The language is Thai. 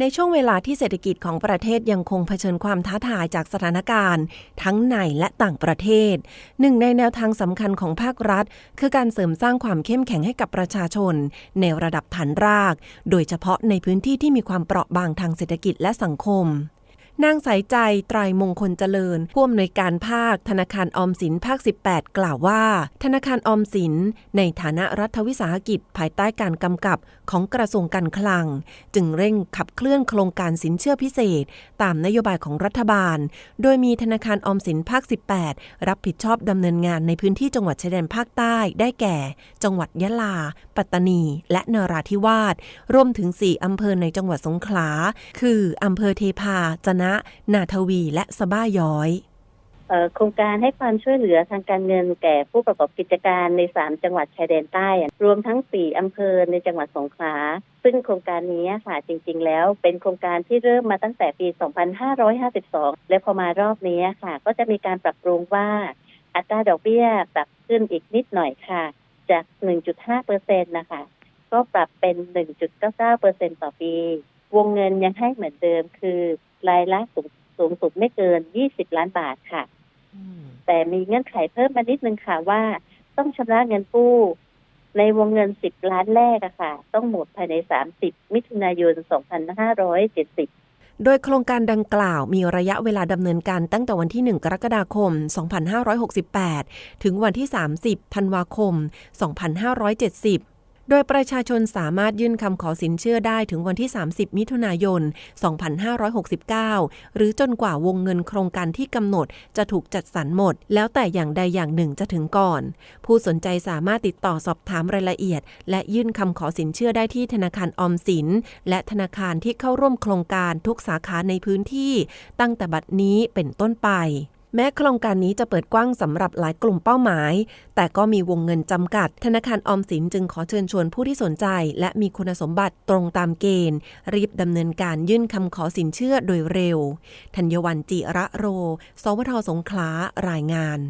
ในช่วงเวลาที่เศรษฐกิจของประเทศยังคงเผชิญความท้าทายจากสถานการณ์ ทั้งในและต่างประเทศ หนึ่งในแนวทางสำคัญของภาครัฐ คือการเสริมสร้างความเข้มแข็งให้กับประชาชน ในระดับฐานราก โดยเฉพาะในพื้นที่ที่มีความเปราะบางทางเศรษฐกิจและสังคม นางสายใจไตรมงคลเจริญผู้อำนวยการภาคธนาคารออมสินภาค 18 กล่าวว่า ธนาคารออมสิน ในฐานะรัฐวิสาหกิจ ภายใต้การกำกับของกระทรวงการคลัง จึงเร่งขับเคลื่อนโครงการสินเชื่อพิเศษ ตามนโยบายของรัฐบาล โดยมีธนาคารออมสินภาค 18 รับผิดชอบดำเนินงานในพื้นที่จังหวัดชายแดนภาคใต้ได้แก่ จังหวัดยะลา ปัตตานี และนราธิวาสรวมถึง 4อำเภอในจังหวัดสงขลา คืออำเภอเทพาจะนะนาทวีและสะบ้าย้อยโครงการให้ความช่วยเหลือทางการเงินแก่ผู้ประกอบกิจการใน 3 จังหวัดชายแดนใต้ รวมทั้ง 4 อำเภอในจังหวัดสงขลา ซึ่งโครงการนี้ค่ะจริง ๆ แล้ว เป็นโครงการที่เริ่มมาตั้งแต่ปี 2552 และพอมารอบนี้ค่ะ ก็จะมีการปรับปรุงว่า อัตราดอกเบี้ยปรับขึ้นอีกนิดหน่อยค่ะ จาก 1.5เปอร์เซ็นต์นะคะ ก็ปรับเป็น 1.99เปอร์เซ็นต์ต่อปี วงเงินยังให้เหมือนเดิมคือรายละสูงสูงสุดไม่เกิน 20 ล้านบาทค่ะ แต่มีเงื่อนไขเพิ่มมานิดนึงค่ะว่า ต้องชำระเงินกู้ ในวงเงิน 10 ล้านแรกอะค่ะ ต้องหมดภายใน 30 มิถุนายน 2570โดยโครงการดังกล่าวมีระยะเวลาดำเนินการตั้งแต่วันที่ 1 กรกฎาคม 2568 ถึงวันที่ 30 ธันวาคม 2570 โดยประชาชนสามารถยื่นคำขอสินเชื่อได้ถึงวันที่ 30 มิถุนายน 2569 หรือจนกว่าวงเงินโครงการที่กำหนดจะถูกจัดสรรหมด แล้วแต่อย่างใดอย่างหนึ่งจะถึงก่อน ผู้สนใจสามารถติดต่อสอบถามรายละเอียด และยื่นคำขอสินเชื่อได้ที่ธนาคารออมสิน และธนาคารที่เข้าร่วมโครงการทุกสาขาในพื้นที่ ตั้งแต่บัดนี้เป็นต้นไป แม้โครงการนี้จะเปิดกว้างสำหรับหลายกลุ่มเป้าหมาย แต่ก็มีวงเงินจำกัด ธนาคารออมสินจึงขอเชิญชวนผู้ที่สนใจ และมีคุณสมบัติตรงตามเกณฑ์ รีบดำเนินการยื่นคำขอสินเชื่อโดยเร็ว ธัญวันจิระโร สวทสงขลารายงาน